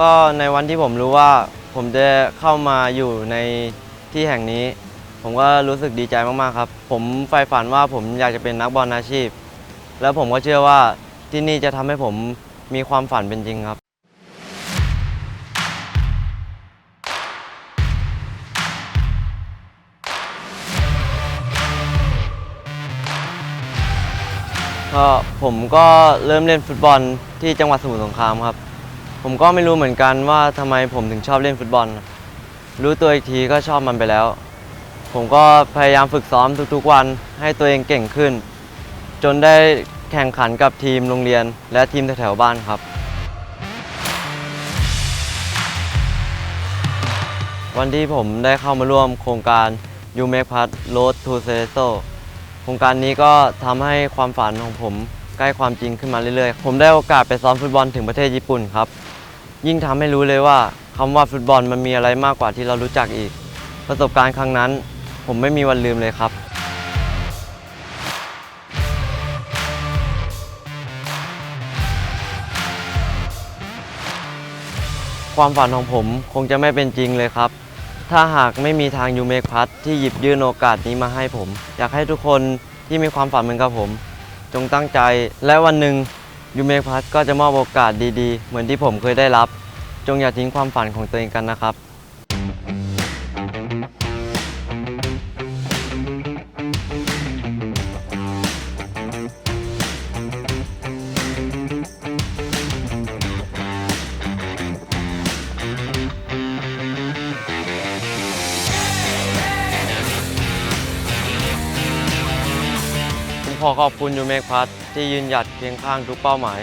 ก็ในวันที่ผมรู้ว่าผมจะเข้ามาอยู่ในที่แห่งนี้ ผมก็รู้สึกดีใจมากๆครับ ผมใฝ่ฝันว่าผมอยากจะเป็นนักบอลอาชีพ แล้วผมก็เชื่อว่าที่นี่จะทำให้ผมมีความฝันเป็นจริงครับก็ผมก็เริ่มเล่นฟุตบอลที่จังหวัดสมุทรสงครามครับ ผมก็ไม่รู้เหมือนกันว่าทำไมผมถึงชอบเล่นฟุตบอล รู้ตัวอีกทีก็ชอบมันไปแล้ว ผมก็พยายามฝึกซ้อมทุกๆวันให้ตัวเองเก่งขึ้น จนได้แข่งขันกับทีมโรงเรียน และทีมแถวๆบ้านครับ วันที่ผมได้เข้ามาร่วมโครงการ You Make Part Road to s e s o โครงการนี้ก็ทำให้ความฝันของผมใกล้ความจริงขึ้นมาเรื่อยๆ ผมได้โอกาสไปซ้อมฟุตบอลถึงประเทศญี่ปุ่นครับ ยิ่งทำให้รู้เลยว่าคำว่าฟุตบอลมันมีอะไรมากกว่าที่เรารู้จักอีก ประสบการณ์ครั้งนั้น ผมไม่มีวันลืมเลยครับ ความฝันของผมคงจะไม่เป็นจริงเลยครับ ถ้าหากไม่มีทางยูเมกพัทที่หยิบยื่นโอกาสนี้มาให้ผม อยากให้ทุกคนที่มีความฝันเหมือนกับผม จงตั้งใจและวันหนึ่ง ยูเมคพัทก็จะมอบโอกาสดีๆ เหมือนที่ผมเคยได้รับ จงอย่าทิ้งความฝันของตัวเองกันนะครับ ขอขอบคุณยูเมกพัทที่ยืนหยัดเคียงข้างทุกเป้าหมาย